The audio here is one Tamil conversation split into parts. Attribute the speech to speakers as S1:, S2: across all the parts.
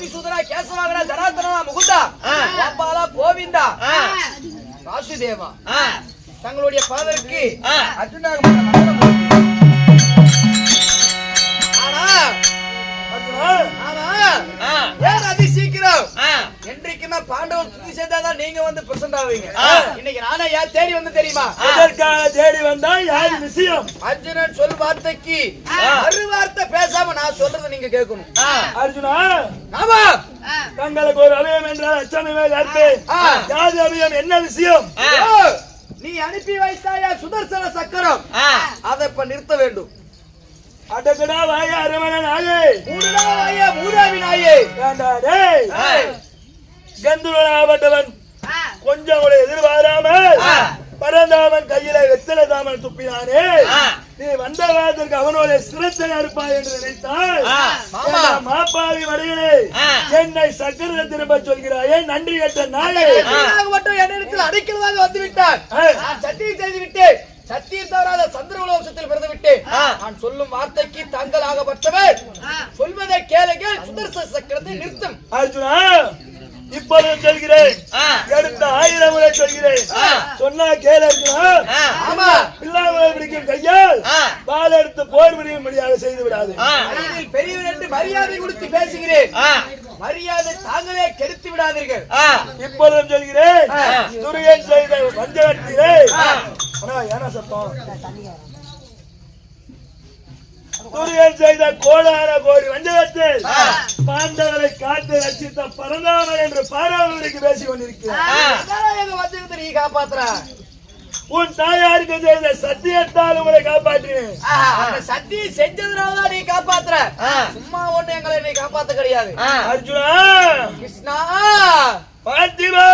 S1: மதிசூதனா கேசவாகனா ஜனார்தனா முகுந்தா. கோபாலா கோவிந்தா வாசுதேவா தங்களுடைய பாதருக்கு. அர்ஜுனாக அதி சீக்கிரம். என்றைக்குமே பாண்டவர் துதி சேர்ந்தாதான் நீங்க வந்து பிரசன்ட் ஆவீங்க. இன்னைக்கு நானே ஏன் தேடி வந்து தெரியுமா?
S2: எதற்காக தேடி வந்தா யார் விஷயம்?
S1: அர்ஜுனன் சொல் வார்த்தைக்கு. மறு வார்த்தை பேசாம நான் சொல்றதை நீங்க கேட்கணும்.
S2: அர்ஜுனா
S1: ஆமா.
S2: தங்களுக்கு ஒரு அபயம் என்றால் அச்சமே. யாது அபயம்? என்ன விஷயம்?
S1: நீ அனுப்பி வைத்தாயா சுதர்சன சக்கரம். அதை இப்ப நிறுத்த வேண்டும்.
S2: அடக்கடா வாய அரவண நாயே.
S1: மூடுடா ஐயா மூடாவி நாயே.
S2: ஏண்டா டேய்.
S1: ஏய்,
S2: கந்துரனாகப்பட்டவன் கொஞ்சம் கூட எதிர்பாராமல்
S3: ஆ.
S2: பரந்தாமன் கையில வெத்தலை தாமன் துப்பினானே. நீ வந்த காலத்திற்கு அவனோட சிரத்தை அறுப்பாய் என்று நினைத்தால் மாப்பாவி வடிகளே?
S3: ஆ.
S2: என்னை சக்கர திரும்ப சொல்கிறாயே நன்றி கட்ட
S1: அர்ஜுனாக மட்டும் என்னிடத்தில் அடிக்கிறதாக வந்து விட்டான்
S2: ஆ.
S1: நான் சத்தியம் செய்து விட்டேன் சத்தியம் தவறாத சந்திர வம்சத்தில் பிறந்து விட்டேன்
S3: ஆ.
S1: நான் சொல்லும் வார்த்தைக்கு தாங்கள் ஆகப்பட்டவர் சொல்வதை கேளுங்கள் சுதர்சன சக்கரத்தை நிறுத்தும்
S2: அர்ஜுனா இப்பொழுது சொல்கிறேன். எடுத்த ஆயிரம் முறை சொல்கிறேன். சொன்னா கேளு அர்ஜுனா.
S1: ஆமா
S2: பிள்ளாமலை பிடிக்கும் கையால். பால் எடுத்து போர் புரியும் முடியாது செய்து விடாது
S1: பெரியவர் என்று மரியாதை கொடுத்து பேசுகிறேன். மரியாதை தாங்களே கெடுத்து விடாதீர்கள்
S3: ஆ.
S2: இப்பொழுதும் சொல்கிறேன். துரியன் செய்த வஞ்சகத்திலே
S3: ஆ.
S2: அண்ணா ஏனா சத்தம் துரியன் செய்த கோடான கோடி வஞ்சகத்தில். பாண்டவரை காத்து ரசித்த பரந்தாமன் என்று பாராமரிக்கு பேசிக் கொண்டிருக்கிறார்.
S1: நீ காப்பாத்துற?
S2: உன் தாயாருக்கு செய்த சத்தியத்தால் உங்களை காப்பாற்றினேன்.
S1: சத்தியம் செஞ்சதுனாலதான் நீ காப்பாத்துற. சும்மா ஒண்ணு எங்களை நீ காப்பாத்த கிடையாது.
S2: அர்ஜுனா!
S1: கிருஷ்ணா!
S2: பார்த்திபா!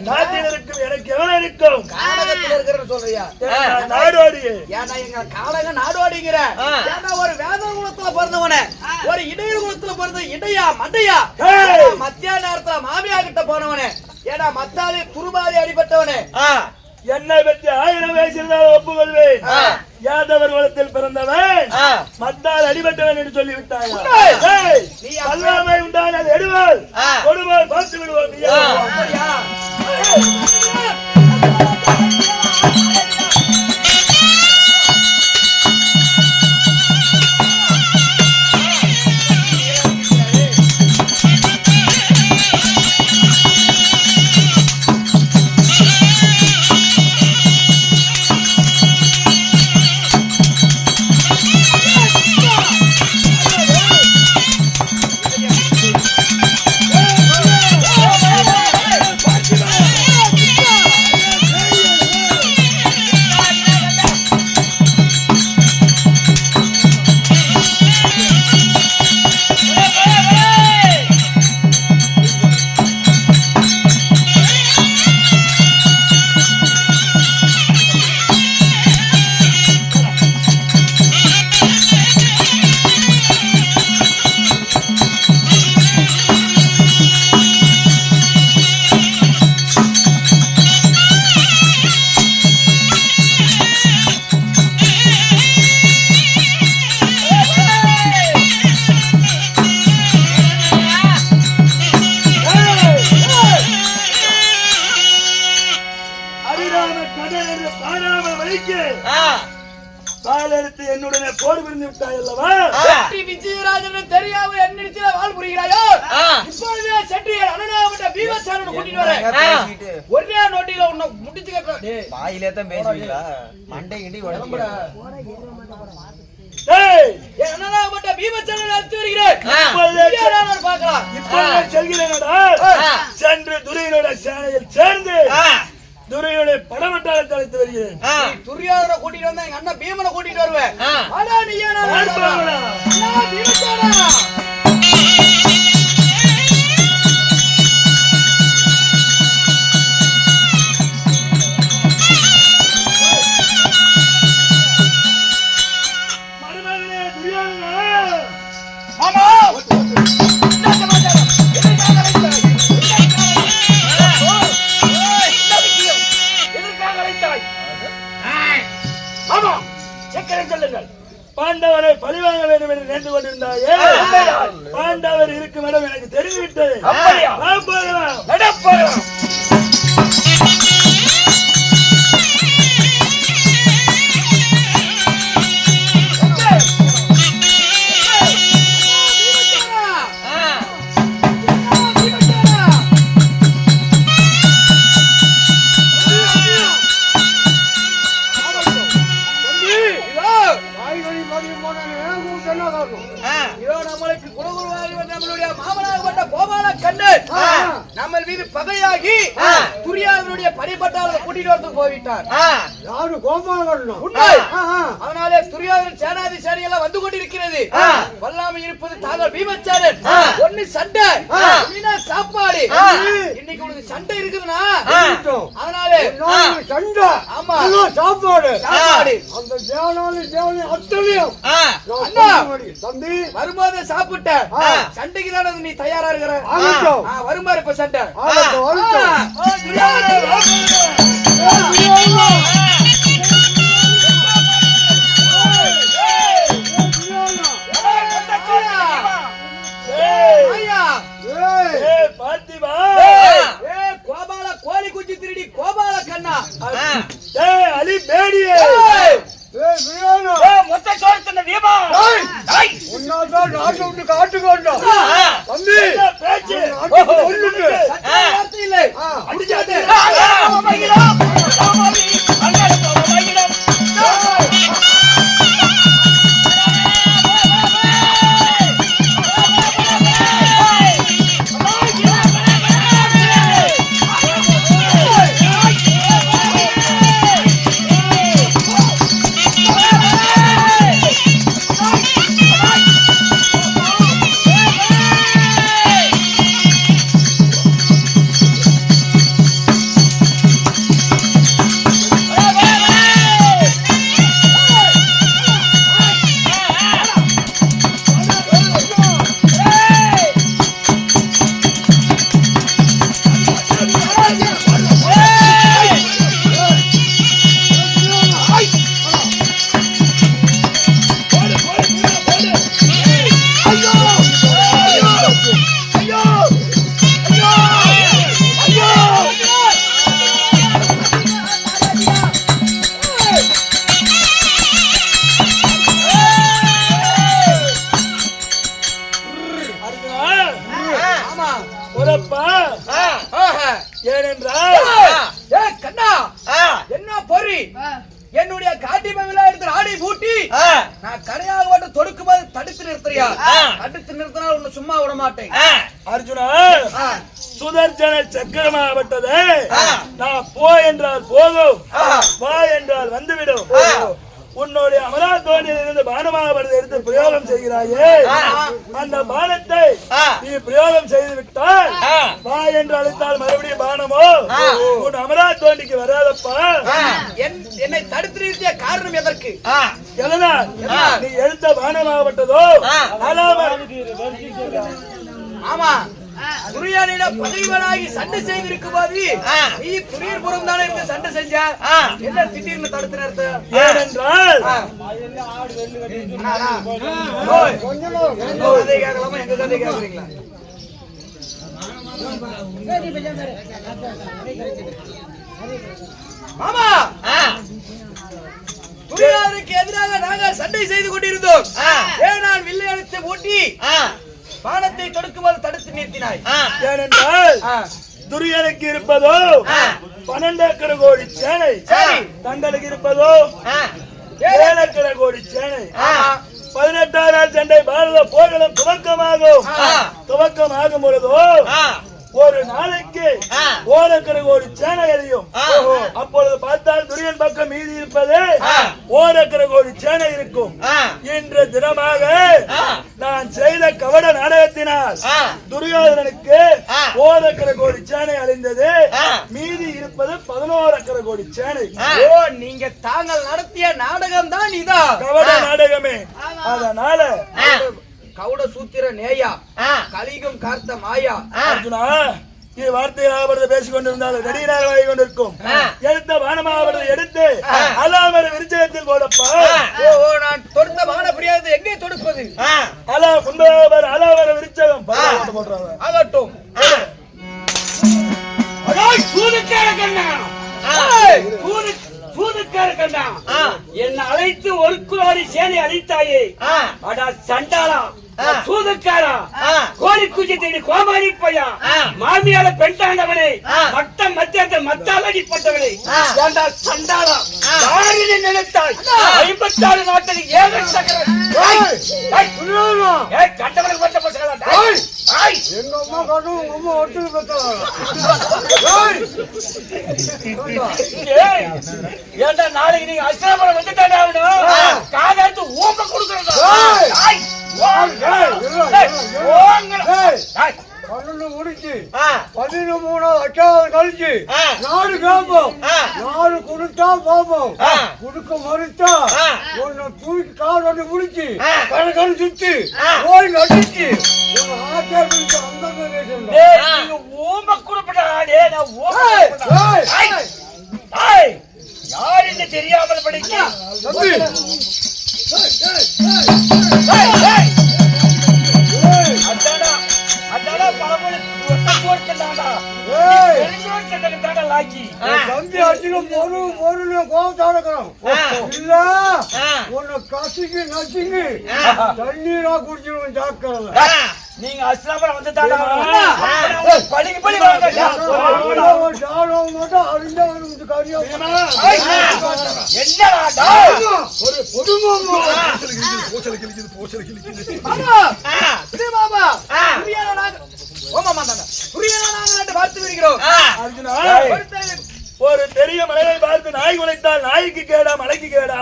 S2: நாட்டில் இருக்கும் எனக்கு இருக்கும்?
S1: கானகத்தில் இருக்கிறன்னு சொல்றியா?
S3: ஆ.
S2: நாடோடியே.
S1: ஏன்னா எங்க கானக நாடோடிங்கிற. ஏன்னா ஒரு வேத குலத்துல பிறந்தவன? ஒரு இடைய குலத்துல பிறந்த இடையா மண்டையா? மத்தியான நேரத்துல மாமியா கிட்ட போனவனே? ஏன்னா மத்தாலே துருபாதி அடிபட்டவனே.
S2: என்னை பற்றி ஆயிரம் வயசிருந்தால் ஒப்புக்கொள்வேன்.
S3: ஆ.
S2: யாதவர் குலத்தில் பிறந்தவன். மத்தால் அடிபட்டவன் என்று சொல்லி விட்டாயா
S1: உண்மை.
S2: ஏய்,
S1: நீ
S2: வல்லாமை உண்டான எடுவாள். கொடுவாள் பார்த்து விடுவோம் போர் புரிந்து விட்டாய் அல்லவா
S1: விஜயராஜன் தெரியாம என்னிடத்தில் வாழ் புரிகிறாயோ. இப்பொழுதே சென்று அனனாவிட்ட பீமச்சாரன் கூட்டிட்டு வரேன். ஒரே நோட்டில உன்னை முடிச்சு கட்டுறேன் டேய்,
S4: வாயிலே தான் பேசுவீங்களா? மண்டை கிண்டி
S1: என் அனனாவிட்ட பீமச்சாரன் அழைத்து வருகிறேன்
S2: இப்பொழுதே. சென்று துரையனோட சேனையில் சேர்ந்து
S3: ஆ.
S2: துரையுடைய படமட்டாளத்தை அழைத்து வருகிறேன்.
S1: துரியோதனை கூட்டிட்டு வந்தா எங்க அண்ணன் பீமனை கூட்டிட்டு வருவேன். படைப்பட்டாளரை கூட்டிட்டு வந்து போய்விட்டார்.
S3: யாரு கோபாலகண்ணா
S1: உண்மை
S3: ஆ, ஆ.
S1: அதனாலே துரியாதன் சேனாதி சேனையெல்லாம் வந்து கொண்டிருக்கிறது. வல்லாமை இருப்பது தாங்கள் பீமச்சாரன். ஒண்ணு சண்டை சண்டை இருக்குதுன்னா. அதனாலே
S3: சண்டை
S1: ஆமா.
S3: சாப்பாடு அந்த தேவனாலி தேவனி அத்தனையும். தம்பி
S1: வரும்போது சாப்பிட்ட. சண்டைக்கு தானே நீ தயாரா இருக்கிற வருமாறு இப்ப சண்டை நான் கரையாக மட்டும் தொடுக்கும்போது தடுத்து நிறுத்துறியா. தடுத்து நிறுத்தினா உன்னை சும்மா விட மாட்டேன்.
S2: அர்ஜுனா
S1: ஆ.
S2: சுதர்சன சக்கரமாகப்பட்டது. நான் போ என்றால் போகும். வா என்றால் வந்துவிடும். உன்னுடைய அமராத்தோனியில் இருந்து பானமாகப்படுத்த எடுத்து பிரயோகம் செய்கிறாயே. அந்த பானத்தை. நீ பிரயோகம் செய்து விட்டால். வா என்று அழைத்தால் மறுபடியும் பானமோ. உன் அமராத்தோண்டிக்கு வராதப்பா
S1: என்னை தடுத்து நிறுத்திய காரணம் எதற்கு.
S2: எதனால். நீ எடுத்த பானமாகப்பட்டதோ
S4: ஆ.
S2: அலாம
S1: ஆமா துரியானிடம் பகைவனாகி சண்டை செய்திருக்கும் போது. நீ துரியர்புறம் தானே இருந்து சண்டை செஞ்ச. என்ன திடீர்னு தடுத்து நிறுத்த
S2: ஏனென்றால்
S1: கேட்கலாமா எங்க கேட்கறீங்களா மாமா
S4: ஆ.
S1: துரியானுக்கு எதிராக நாங்கள் சண்டை செய்து கொண்டிருந்தோம். ஏன் நான் வில்லை அடித்து ஊட்டி
S4: ஆ.
S1: பானத்தை தடுத்து நிறுத்தினாய்.
S2: ஏனென்றால். துரியனுக்கு இருப்பதோ
S4: ஆ.
S2: பன்னெண்டேக்கர கோடி சேனை. தங்களுக்கு இருப்பதோ
S4: ஆ.
S2: ஏழக்கர கோடி சேனை. பதினெட்டாம் நாள் சண்டை பாரத போர்களும் துவக்கமாகும். துவக்கமாகும் பொழுதோ. ஒரு நாளைக்கு. ஓரக்கரை கோடி சேனை எரியும். அப்பொழுது பார்த்தால் துரியன் பக்கம் மீதி இருப்பது. ஓரக்கரை கோடி சேனை இருக்கும். இன்று தினமாக. நான் செய்த கவட நாடகத்தினால். துரியோதனனுக்கு. ஓரக்கரை கோடி சேனை அழிந்தது. மீதி இருப்பது பதினோரக்கரை கோடி சேனை.
S1: ஓ நீங்க தாங்கள் நடத்திய நாடகம் தான் இதா
S2: கவட நாடகமே அதனால.
S1: கவுட சூத்திர நேயா. கலிகம் கார்த்த மாயா.
S2: அர்ஜுனா இது வார்த்தைகளாக பேசிக் கொண்டிருந்தால் நடிகராக வாங்கி கொண்டிருக்கும். எடுத்த வானமாவதை எடுத்து
S4: ஆ.
S2: அலாமர விருச்சகத்தில் போடப்பா.
S1: ஓ நான் தொடுத்த வான பிரியாத எங்கே தொடுப்பது.
S2: அலா முன்பவர் அலாமர விருச்சகம்
S1: ஆகட்டும்.
S3: என்னை அழைத்து ஒரு குலாரி சேனை அழித்தாயே. அடா சண்டாளா. சூதுக்காரா. கோழி குஞ்சு தேடி கோமாளி பையா. மாமியால பெண்டாண்டவனே. மட்ட மத்தியத்தை மத்தால் அடிப்பட்டவனே
S4: ஆ.
S3: ஏண்டா சண்டாளா. யாரினை நினைத்தாய்? ஐம்பத்தாறு நாட்டில் ஏழு சக்கரம் ஏய், ஏய், ஏய், கண்டவனுக்கு பட்ட பசங்களா
S5: எங்க அம்மா காட்டும் உங்க அம்மா ஒட்டு
S3: ஏண்டா நாளைக்கு நீங்க அஸ்திராபுரம் வந்துட்டாடா காதாத்து ஊம்ப கொடுக்கறதா?
S5: பன்னெண்டு முடிச்சு
S4: ஆ.
S5: பதினொன்று அச்சாவது கழிச்சு. நாலு கேட்போம். நாலு கொடுத்தா பார்ப்போம். கொடுக்க மறுத்தா
S4: ஆ.
S5: உன்னை தூக்கி கால் ஒன்று முடிச்சு. கணக்கன் சுத்தி
S4: ஆ.
S5: ஓய் அடிச்சு உன்னை ஆச்சா பிடிச்சு அந்த பேசுறேன்
S3: டேய், நீங்க ஊம்ப கொடுப்படா டேய், நான் ஏய், யார் என்று தெரியாமல் படிக்க
S5: கோபத்தாட இருக்கிறோம். இல்ல. உன்னை கசிக்கு
S4: ஆ.
S5: தண்ணீரா குடிச்சிருவோம் ஜாக்கிரதை.
S3: நீங்க அஸ்லாமரம் வந்து தாடா. படிக்கு படி வாங்க
S5: ஒரு மட்டும்
S3: என்னடா?
S5: ஒரு.
S1: இது மாமா. புரியாத நாங்க ஓ மாமா தானே பார்த்து வருகிறோம்.
S2: அர்ஜுனா ஒரு பெரிய மலையை பார்த்து நாய் குலைத்தால் நாய்க்கு கேடா மலைக்கு கேடா.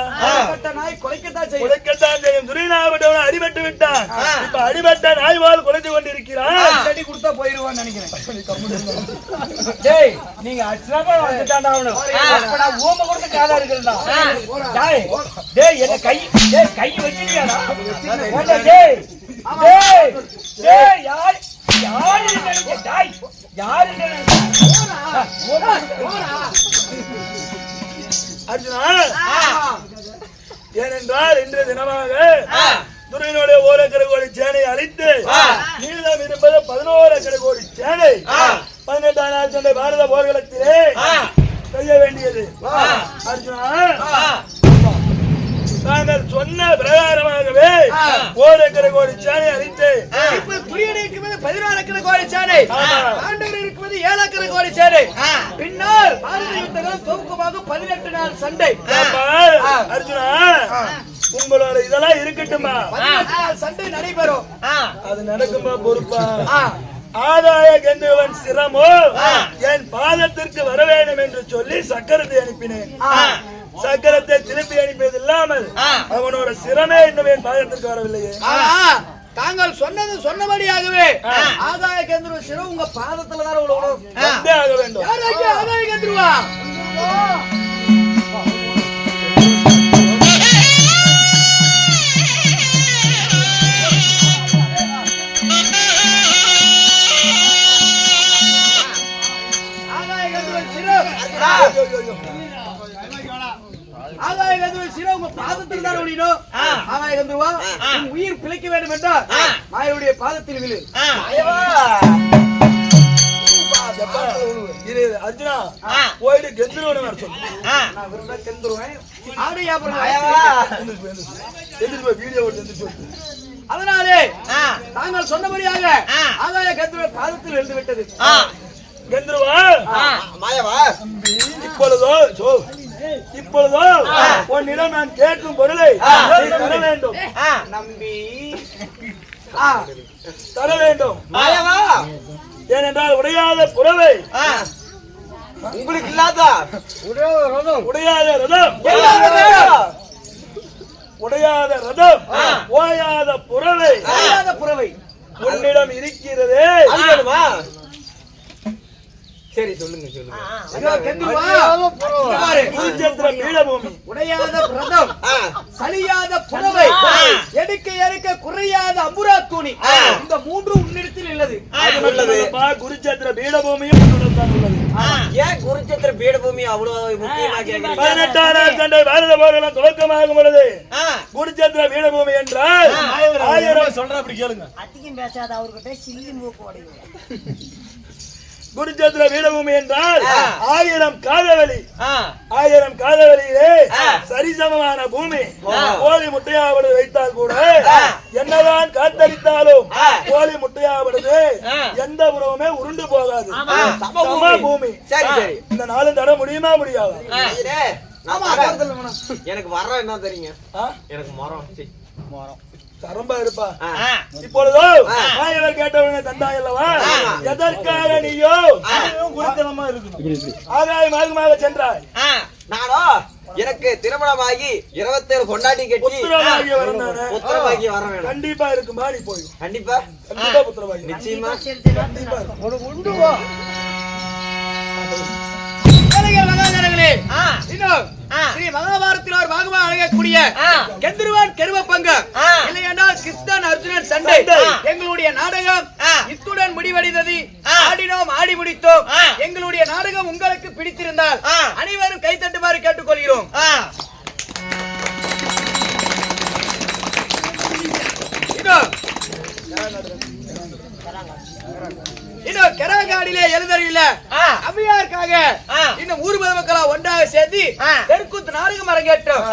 S1: நாய் குலைக்கத்தான் செய்யும்.
S2: குலைக்கத்தான் செய்யும். துரிநாபட்டவன் அடிபட்டு விட்டான். இப்ப அடிபட்ட நாய் போல் குலைத்து கொண்டிருக்கிறான்.
S1: அடி கொடுத்தா போயிருவான்னு நினைக்கிறேன்.
S3: டேய் நீங்க அஸ்லாமரம் வந்து தாடா அவனு ஊம்ப கொடுத்து காதா இருக்கிறதா
S4: ஆ.
S3: டேய் டேய் என்ன கை டேய் கை வச்சிருக்கியாடா? ஏண்டா, டேய் டேய் டேய் யார் யார் நினைச்ச யார்
S2: அர்ஜுனா. ஏனென்றால் இன்று தினமாக
S4: ஆ.
S2: துரையினுடைய ஓரக்கரை கோடி சேனை அழித்து. மீதம் இருப்பது பதினோரக்கரை கோடி சேனை. பதினெட்டாம் சண்டை பாரத போர்க்களத்திலே
S4: ஆ.
S2: செய்ய வேண்டியது. அர்ஜுனா
S4: ஆ.
S2: தாங்கள் சொன்ன பிரகாரமாகவே
S4: ஆ.
S2: ஓரக்கரை கோடி சேனை அழித்து
S1: இப்ப துரியன் இருக்கும்போது பதினாறு அக்கறை கோடி சேனை
S2: ஆமா.
S1: பாண்டவர் இருக்கும்போது ஏழு அக்கறை கோடி
S4: ஆ.
S1: பின்னால் பாரத யுத்தகம் துவக்கமாக பதினெட்டு நாள் சண்டை.
S2: அர்ஜுனா உங்களோட இதெல்லாம் இருக்கட்டுமா
S1: சண்டை நடைபெறும்.
S2: அது நடக்குமா பொறுப்பா. ஆதாய கந்தவன் சிரமோ. என் பாதத்திற்கு வர வேண்டும் என்று சொல்லி சக்கரத்தை அனுப்பினேன். சக்கரத்தை திருப்பி அனுப்பியது இல்லாமல். அவனோட சிரமே இன்னும் என் பாதத்திற்கு வரவில்லையே.
S1: தாங்கள் சொன்னது சொன்னபடியாகவே. ஆதாய கேந்திர சிறு உங்க பாதத்துல தான்
S2: ஆக வேண்டும்.
S1: ஆதாய கேந்திருவா
S2: ஐயோ, ஐயோ.
S1: உங்க பாதத்தில் தான். ஆதாய கந்துவா
S4: ஆ.
S1: உன் உயிர் பிழைக்க வேண்டும் என்றால். மாயனுடைய பாதத்தில் விழு
S2: அர்ஜுனா. போயிட்டு கெந்துருவன சொல்லு போய், வீடியோ எந்திரிச்சு.
S1: அதனாலே. தாங்கள் சொன்னபடியாக. ஆதாய பாதத்தில் விழுந்து விட்டது.
S2: கெந்துருவா
S4: ஆ.
S2: இப்பொழுதோ இப்பொழுதோ உன்னிடம் நான் கேட்கும் பொருளை தர வேண்டும்.
S1: நம்பி.
S2: தர வேண்டும். ஏனென்றால் உடையாத புறவை.
S4: உங்களுக்கு இல்லாதா
S5: உடையாத ரதம்.
S2: உடையாத ரதம். உடையாத ரதம். ஓயாத புறவை.
S1: புறவை.
S2: உன்னிடம் இருக்கிறது.
S4: சரி சொல்லுங்க சொல்லுங்க.
S1: உடையாத பிரதம். சலியாத புறவை
S4: ஆ.
S1: எடுக்க எடுக்க குறையாத அம்புரா துணி. இந்த மூன்று உன்னிடத்தில் உள்ளது.
S2: குருச்சேத்திர பீடபூமியும்
S4: ஏன் குருச்சத்திர பீடபூமி அவ்வளவு
S2: பதினெட்டாம் சண்டை பாரத போரெல்லாம் துவக்கமாகும் பொழுது. குருச்சேத்திர பீடபூமி என்றால் ஆயிரம்
S3: சொல்ற அப்படி கேளுங்க.
S6: அதிகம் பேசாத அவர்கிட்ட சில்லி மூக்கு உடையும்
S2: குருச்சேத்திர பீடபூமி என்றால் ஆயிரம் காதவெளி. ஆயிரம் காதவெளியிலே. சரிசமமான பூமி. கோழி முட்டையாவது வைத்தால் கூட என்னதான் காத்தடித்தாலும். கோழி முட்டையாவது. எந்த உறவுமே உருண்டு போகாது.
S4: சம பூமி.
S2: பூமி
S4: சரி சரி
S2: இந்த நாளும் தர முடியுமா முடியாதா.
S4: எனக்கு மரம் என்ன தெரியுங்க? எனக்கு மரம் சீ.
S2: தரம்பா இருப்பா. இப்பொழுதோ. நாயவர் கேட்டவனே தந்தாய் அல்லவா. எதற்காக நீயோ.
S3: குருத்தனமா இருக்கணும்.
S2: ஆகாய மார்க்கமாக சென்றாய்.
S4: நானோ எனக்கு திருமணமாகி இருபத்தேழு கொண்டாட்டி கட்டி புத்திரமாகி வர வேணும்.
S2: கண்டிப்பா இருக்குமா நீ போய்.
S4: கண்டிப்பா.
S2: கண்டிப்பா புத்திரமாகி
S4: நிச்சயமா.
S5: உனக்கு உண்டு போ.
S1: ஸ்ரீ மகாபாரத்தினார் பாகமா அழகக்கூடிய
S4: ஆ.
S1: கெந்திருவான் கெருவ பங்கு
S4: ஆ.
S1: இல்லையென்றால் கிருஷ்ணன் அர்ஜுனன் சண்டை
S4: சண்டை.
S1: எங்களுடைய நாடகம். இத்துடன் முடிவடைந்தது. ஆடினோம் ஆடி முடித்தோம். எங்களுடைய நாடகம் உங்களுக்கு பிடித்திருந்தால். அனைவரும் கை தட்டுமாறு கேட்டுக்கொள்கிறோம் இதோ கெராகாடிலே எழுதறியில
S4: ஆ.
S1: அம்மையாருக்காக. இன்னும் ஊர் மக்களா ஒன்றாக சேர்த்து. தெற்குத்து நாடகம் அரங்கேற்றோம்.